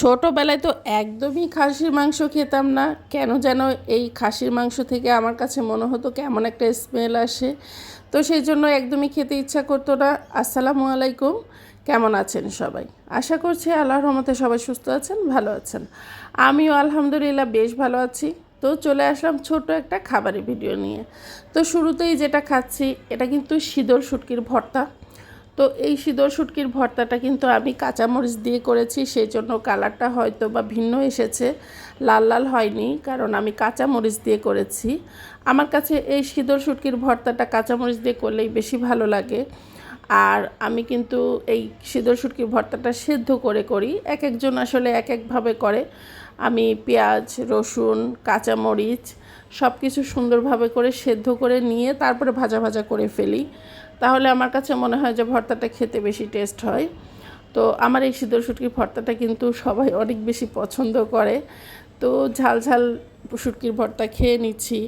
ছোটোবেলায় তো একদমই খাসির মাংস খেতাম না। কেন যেন এই খাসির মাংস থেকে আমার কাছে মনে হতো কেমন একটা স্মেল আসে। তো সেই জন্য একদমই খেতে ইচ্ছা করতো না। আসসালামু আলাইকুম। কেমন আছেন সবাই? আশা করছি আল্লাহর রহমতে সবাই সুস্থ আছেন, ভালো আছেন। আমিও আলহামদুলিল্লাহ বেশ ভালো আছি। তো চলে আসলাম ছোট একটা খাবারের ভিডিও নিয়ে। তো শুরুতেই যেটা খাচ্ছি, এটা কিন্তু শীতল শুটকির ভর্তা। তো এই শীতল শুটকির ভর্তাটা কিন্তু আমি কাঁচামরিচ দিয়ে করেছি সেই জন্য কালারটা হয়তো বা ভিন্ন এসেছে, লাল লাল হয়নি, কারণ আমি কাঁচামরিচ দিয়ে করেছি। আমার কাছে এই শীতল শুটকির ভর্তাটা কাঁচামরিচ দিয়ে করলেই বেশি ভালো লাগে। আর আমি কিন্তু এই শীতল শুটকির ভর্তাটা সেদ্ধ করে করি, এক একজন আসলে এক একভাবে করে। আমি পেঁয়াজ, রসুন, কাঁচামরিচ সব কিছু সুন্দরভাবে করে সেদ্ধ করে নিয়ে তারপরে ভাজা ভাজা করে ফেলি। তাহলে আমার কাছে মনে হয় যে ভর্তাটা খেতে বেশি টেস্ট হয়। তো আমার এই শীতল শুটকির ভর্তাটা কিন্তু সবাই অনেক বেশি পছন্দ করে। তো ঝাল ঝাল শুটকির ভর্তা খেয়ে নিচ্ছি।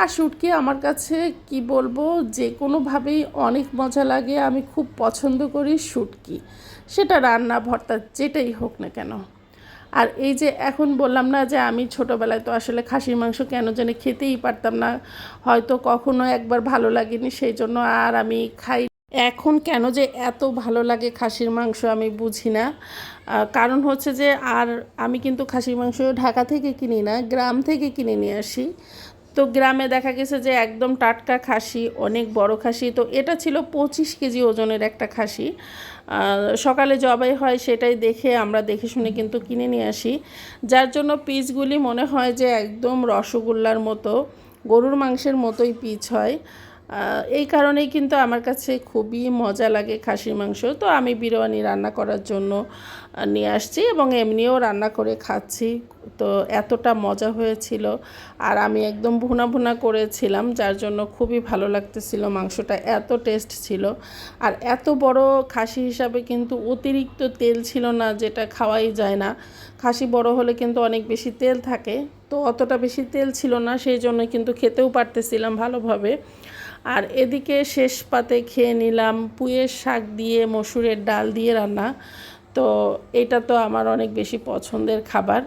আর শুটকি আমার কাছে কি বলব, যে কোনোভাবেই অনেক মজা লাগে। আমি খুব পছন্দ করি শুটকি। সেটা রান্না, ভর্তা, যেটাই হোক না কেন। আর এই যে এখন বললাম না যে আমি ছোটোবেলায় তো আসলে খাসির মাংস কেন জানি খেতেই পারতাম না, হয়তো কখনো একবার ভালো লাগেনি, সেই জন্য আর আমি খাই এখন কেন যে এত ভালো লাগে খাসির মাংস আমি বুঝি না। কারণ হচ্ছে যে আর আমি কিন্তু খাসির মাংস ঢাকা থেকে কিনি না, গ্রাম থেকে কিনে নিয়ে আসি। তো গ্রামে দেখা গেছে যে একদম টাটকা খাসি, অনেক বড় খাসি। তো এটা ছিল পঁচিশ কেজি ওজনের একটা খাসি। সকালে জবাই হয় সেটাই দেখে আমরা দেখে শুনে কিন্তু কিনে নিয়ে আসি। যার জন্য পিসগুলি মনে হয় যে একদম রসগোল্লার মতো, গরুর মাংসের মতোই পিচ হয়। এই কারণেই কিন্তু আমার কাছে খুবই মজা লাগে খাসির মাংস। তো আমি বিরিয়ানি রান্না করার জন্য নিয়ে আসছি এবং এমনিও রান্না করে খাচ্ছি। তো এতটা মজা হয়েছিল আর আমি একদম ভুনা ভুনা করেছিলাম, যার জন্য খুবই ভালো লাগতেছিল, মাংসটা এত টেস্ট ছিল। আর এত বড় খাসি হিসাবে কিন্তু অতিরিক্ত তেল ছিল না, যেটা খাওয়াই যায় না। খাসি বড় হলে কিন্তু অনেক বেশি তেল থাকে। তো অতটা বেশি তেল ছিল না, সেই জন্য কিন্তু খেতেও পারতেছিলাম ভালোভাবে। আর এদিকে শেষ পাতে খেয়ে নিলাম পুঁয়ের শাক দিয়ে মসুরের ডাল দিয়ে রান্না। তো এটা তো আমার অনেক বেশি পছন্দের খাবার।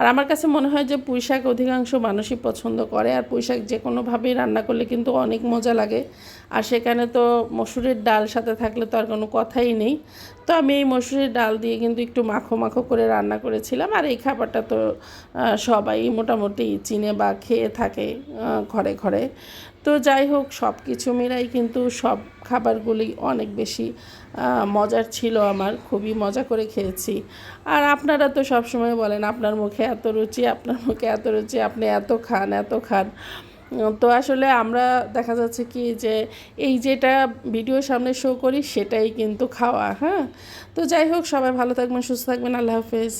আর আমার কাছে মনে হয় যে পুঁই শাক অধিকাংশ মানুষই পছন্দ করে, আর পুঁই শাক যে কোনোভাবেই রান্না করলে কিন্তু অনেক মজা লাগে। আর সেখানে তো মসুরের ডাল সাথে থাকলে তো আর কোনো কথাই নেই। তো আমি এই মসুরের ডাল দিয়ে কিন্তু একটু মাখো মাখো করে রান্না করেছিলাম, আর এই খাবারটা তো সবাই মোটামুটি চিনে বা খেয়ে থাকে ঘরে ঘরে। তো যাই হোক সব কিছু মিলাই কিন্তু সব খাবারগুলি অনেক বেশি মজার ছিল আমার, খুবই মজা করে খেয়েছি। আর আপনারা তো সবসময় বলেন আপনার মুখে এত রুচি, আপনার মুখে এত রুচি, আপনি এত খান এত খান। তো আসলে আমরা দেখা যাচ্ছে কি যে এই যেটা ভিডিওর সামনে শো করি সেটাই কিন্তু খাওয়া হ্যাঁ? তো যাই হোক, সবাই ভালো থাকবেন, সুস্থ থাকবেন, আল্লাহ হাফেজ।